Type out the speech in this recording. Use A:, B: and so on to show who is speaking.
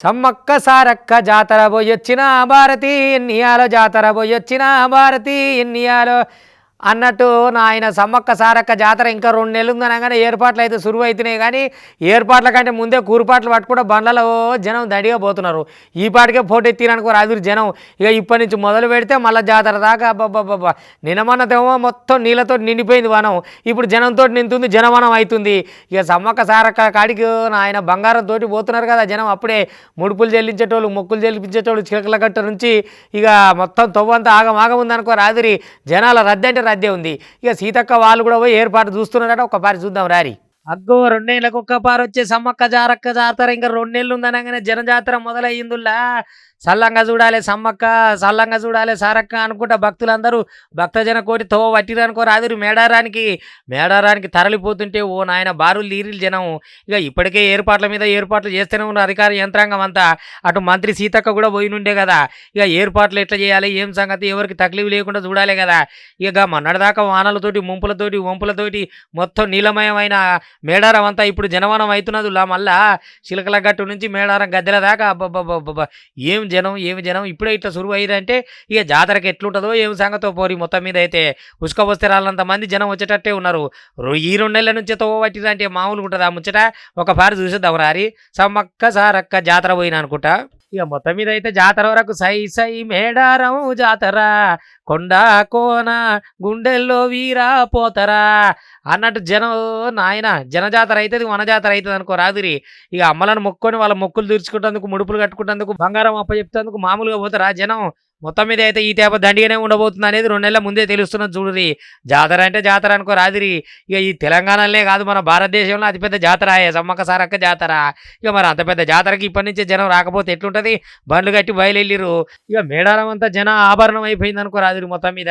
A: సమ్మక్క సారక్క జాతర పోయొచ్చిన భారతి ఎన్నియాలో జాతర పోయొచ్చిన భారతి ఎన్నియాలో అన్నట్టు నాయన సమ్మక్క సారక్క జాతర ఇంకా రెండు నెలలు ఉందనగానే ఏర్పాట్లు అయితే సురువు అవుతున్నాయి కానీ ఏర్పాట్ల కంటే ముందే కూరుపాట్లు పట్టుకుంటే బండ్లలో జనం దండిగా పోతున్నారు. ఈ పాటికే ఫోటో ఎత్తిరనుకో రాదురు జనం. ఇక ఇప్పటి నుంచి మొదలు పెడితే మళ్ళీ జాతర దాకా అబ్బాబ్బాబ్బా నినమన్నదేమో మొత్తం నీళ్ళతో నిండిపోయింది వనం. ఇప్పుడు జనంతో నింతుంది జనవనం అవుతుంది. ఇక సమ్మక్క సారక్క కాడికి ఆయన బంగారం తోటి పోతున్నారు కదా జనం. అప్పుడే ముడుపులు చెల్లించేటోళ్ళు మొక్కులు చెల్లించేటోళ్ళు చిలకల కట్ట నుంచి ఇక మొత్తం తొవ్వంతా ఆగం ఉందనుకో రాదురి జనాల రద్దంటే రద్దే ఉంది. ఇక సీతక్క వాళ్ళు కూడా పోయి ఏర్పాటు చూస్తున్నారట. ఒకసారి చూద్దాం రారి. అగ్గో రెండేళ్ళకు ఒక్క పారు వచ్చే సమ్మక్క జారక్క జాతర ఇంకా రెండేళ్ళు ఉందనగానే జనజాతర మొదలయ్యిందిలా సల్లంగా చూడాలి సమ్మక్క సల్లంగా చూడాలి సారక్క అనుకుంటా భక్తులందరూ భక్తజన కోటి తో వట్టిరనుకో రాదురు మేడారానికి. మేడారానికి తరలిపోతుంటే ఓ నాయన బారులు నీరిలు జనం. ఇక ఇప్పటికే ఏర్పాట్ల మీద ఏర్పాట్లు చేస్తూనే ఉన్న అధికార యంత్రాంగం అంతా. అటు మంత్రి సీతక్క కూడా పోయినుండే కదా. ఇక ఏర్పాట్లు ఎట్లా చేయాలి ఏం సంగతి ఎవరికి తక్లీఫ్ లేకుండా చూడాలి కదా. ఇక మొన్నటిదాకా వానలతోటి ముంపులతోటి వంపులతోటి మొత్తం నీలమయమైన మేడారం అంతా ఇప్పుడు జనవనం అవుతున్నది లా మళ్ళా చిలకల గట్టు నుంచి మేడారం గద్దెల దాకా. అబ్బబ్బబ్బబ్బ ఏం జనం ఏమి జనం? ఇప్పుడే ఇట్లా సురువు అయ్యిందంటే ఇక జాతరకి ఎట్లుంటుందో ఏం సంగతో పోరి మొత్తం మీద అయితే. ఉసుక వస్తే రాళ్ళంత మంది జనం వచ్చేటట్టే ఉన్నారు. ఈ రెండు నెలల నుంచి తో పట్టిందంటే మామూలుగా ఉంటుందా ముచ్చట? ఒకసారి చూసేద్దాం రారి సమ్మక్క సారక్క జాతర పోయిన అనుకుంటా. ఇక మొత్తం మీద అయితే జాతర వరకు సై సై మేడారం జాతర. కొండ కోన గుండెల్లో వీరా పోతరా. అన్నట్టు జనం నాయన జనజాతర అవుతుంది మన జాతర అవుతుంది అనుకో రాదురి. ఇక అమ్మలను మొక్కుని వాళ్ళ మొక్కులు తీర్చుకుంటేందుకు ముడుపులు కట్టుకుంటేందుకు బంగారం అప్ప చెప్తేందుకు మామూలుగా పోతారా జనం? మొత్తం మీద అయితే ఈ తేప దండిగానే ఉండబోతుంది అనేది రెండు నెలల ముందే తెలుస్తున్నది చూడురి. జాతర అంటే జాతర అనుకో రాదురి. ఇక ఈ తెలంగాణలోనే కాదు మన భారతదేశంలో అతిపెద్ద జాతర సమ్మక్క సారక్క జాతర. ఇక మరి అంత పెద్ద జాతరకి ఇప్పటి నుంచే జనం రాకపోతే ఎట్లుంటుంది? బండ్లు కట్టి బయలుదేరిరు ఇక మేడారం అంతా జన ఆభరణం అయిపోయింది అనుకో రాదురి మొత్తం మీద.